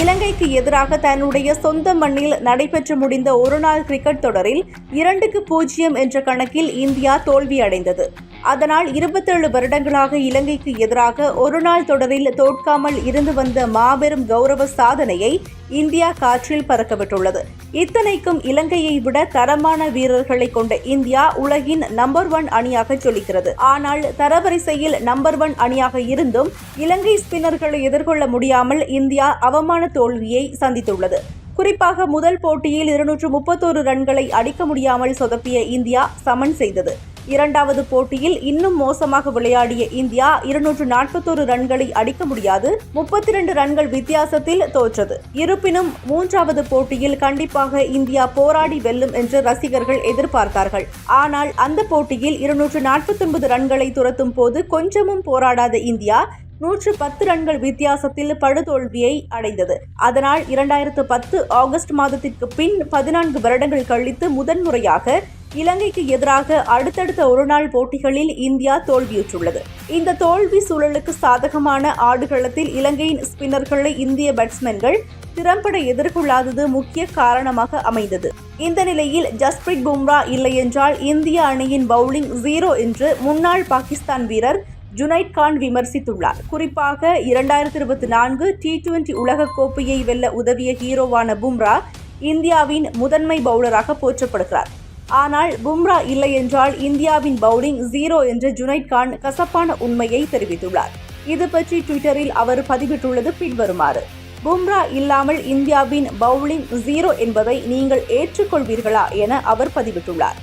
இலங்கைக்கு எதிராக தன்னுடைய சொந்த மண்ணில் நடைபெற்று முடிந்த ஒருநாள் கிரிக்கெட் தொடரில் இரண்டுக்கு பூஜ்ஜியம் என்ற கணக்கில் இந்தியா தோல்வியடைந்தது. அதனால் இருபத்தேழு வருடங்களாக இலங்கைக்கு எதிராக ஒருநாள் தொடரில் தோற்காமல் இருந்து வந்த மாபெரும் கௌரவ சாதனையை இந்தியா காற்றில் பறக்கவிட்டுள்ளது. இத்தனைக்கும் இலங்கையை விட தரமான வீரர்களை கொண்ட இந்தியா உலகின் நம்பர் ஒன் அணியாக ஜொலிக்கிறது. ஆனால் தரவரிசையில் நம்பர் ஒன் அணியாக இருந்தும் இலங்கை ஸ்பின்னர்களை எதிர்கொள்ள முடியாமல் இந்தியா அவமான தோல்வியை சந்தித்துள்ளது. குறிப்பாக முதல் போட்டியில் இருநூற்று முப்பத்தோரு ரன்களை அடிக்க முடியாமல் சொதப்பிய இந்தியா சமன் செய்தது. இரண்டாவது போட்டியில் இன்னும் மோசமாக விளையாடிய இந்தியா இருநூற்று நாற்பத்தோரு ரன்களை அடிக்க முடியாது. முப்பத்தி இரண்டு ரன்கள் வித்தியாசத்தில் தோற்றது. இருப்பினும் மூன்றாவது போட்டியில் கண்டிப்பாக இந்தியா போராடி வெல்லும் என்று ரசிகர்கள் எதிர்பார்த்தார்கள். ஆனால் அந்த போட்டியில் இருநூற்று நாற்பத்தொன்பது ரன்களை துரத்தும் போது கொஞ்சமும் போராடாத இந்தியா நூற்று பத்து ரன்கள் வித்தியாசத்தில் படுதோல்வியை அடைந்தது. அதனால் இரண்டாயிரத்து பத்து ஆகஸ்ட் மாதத்திற்கு பின் பதினான்கு வருடங்கள் கழித்து முதன்முறையாக இலங்கைக்கு எதிராக அடுத்தடுத்த ஒருநாள் போட்டிகளில் இந்தியா தோல்வியுற்றுள்ளது. இந்த தோல்வி சூழலுக்கு சாதகமான ஆடுகளத்தில் இலங்கையின் ஸ்பின்னர்களை இந்திய பேட்ஸ்மேன்கள் திறம்பட எதிர்கொள்ளாதது முக்கிய காரணமாக அமைந்தது. இந்த நிலையில் ஜஸ்பிரிட் பும்ரா இல்லையென்றால் இந்திய அணியின் பவுலிங் ஜீரோ என்று முன்னாள் பாகிஸ்தான் வீரர் ஜுனைட் கான் விமர்சித்துள்ளார். குறிப்பாக இரண்டாயிரத்தி இருபத்தி நான்கு டி டுவெண்டி உலகக்கோப்பையை வெல்ல உதவிய ஹீரோவான பும்ரா இந்தியாவின் முதன்மை பவுலராக போற்றப்படுகிறார். ஆனால் பும்ரா இல்லை என்றால் இந்தியாவின் பவுலிங் ஜீரோ என்று ஜுனைட் கான் கசப்பான உண்மையை தெரிவித்துள்ளார். இது பற்றி ட்விட்டரில் அவர் பதிவிட்டுள்ளது பின்வருமாறு. பும்ரா இல்லாமல் இந்தியாவின் பவுலிங் ஜீரோ என்பதை நீங்கள் ஏற்றுக்கொள்வீர்களா என அவர் பதிவிட்டுள்ளார்.